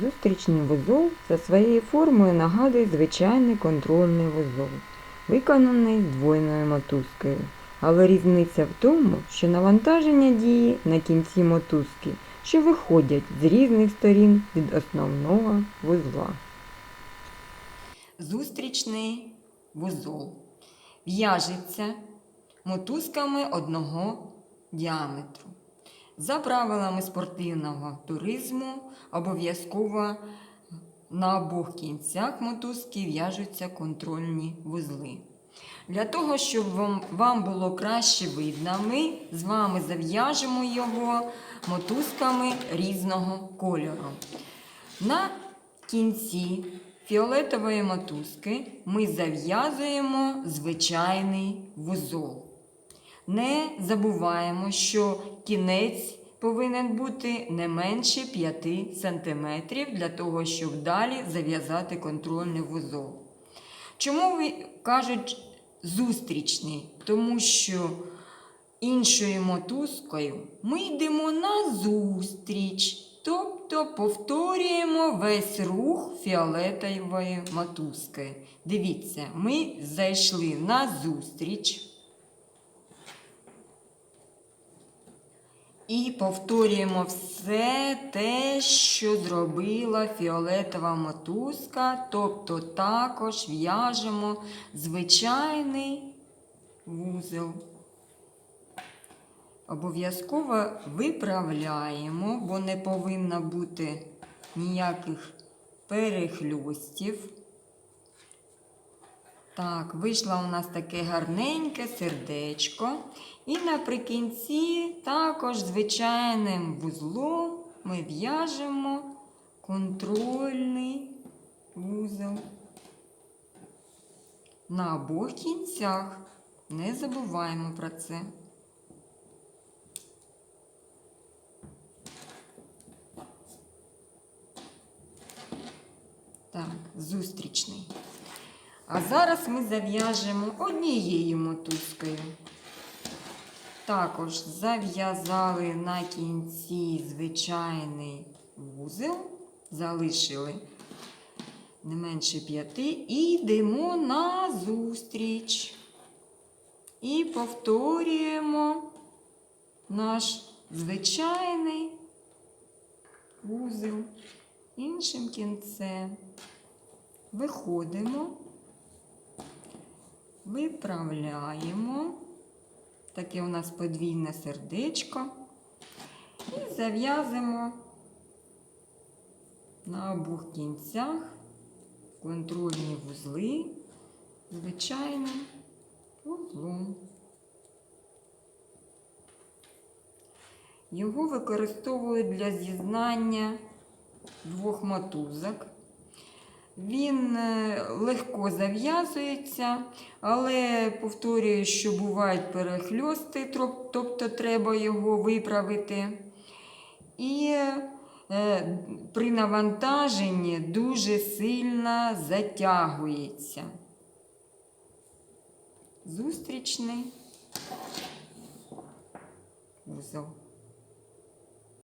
Зустрічний вузол за своєю формою нагадує звичайний контрольний вузол, виконаний двойною мотузкою. Але різниця в тому, що навантаження діє на кінці мотузки, що виходять з різних сторін від основного вузла. Зустрічний вузол в'яжеться мотузками одного діаметру. За правилами спортивного туризму обов'язково на обох кінцях мотузки в'яжуться контрольні вузли. Для того, щоб вам, було краще видно, ми з вами зав'яжемо його мотузками різного кольору. На кінці фіолетової мотузки ми зав'язуємо звичайний вузол. Не забуваємо, що кінець повинен бути не менше 5 см для того, щоб далі зав'язати контрольний вузол. Чому кажуть зустрічний? Тому що іншою мотузкою ми йдемо на зустріч, тобто повторюємо весь рух фіолетової мотузки. Дивіться, ми зайшли на зустріч. І повторюємо все те, що зробила фіолетова мотузка, тобто також в'яжемо звичайний вузол. Обов'язково виправляємо, бо не повинно бути ніяких перехльостів. Так, вийшло у нас таке гарненьке сердечко. І наприкінці також звичайним вузлом ми в'яжемо контрольний вузол. На обох кінцях. Не забуваємо про це. Так, зустрічний. А зараз ми зав'яжемо однією мотузкою. Також зав'язали на кінці звичайний вузел, залишили не менше п'яти і йдемо на зустріч. І повторюємо наш звичайний вузел іншим кінцем. Виходимо, виправляємо. Таке у нас подвійне сердечко. І зав'язуємо на обох кінцях контрольні вузли звичайним вузлом. Його використовують для з'єднання двох мотузок. Він е, легко зав'язується, але повторюю, що бувають перехльости, тобто треба його виправити. І е, при навантаженні дуже сильно затягується. Зустрічний вузол.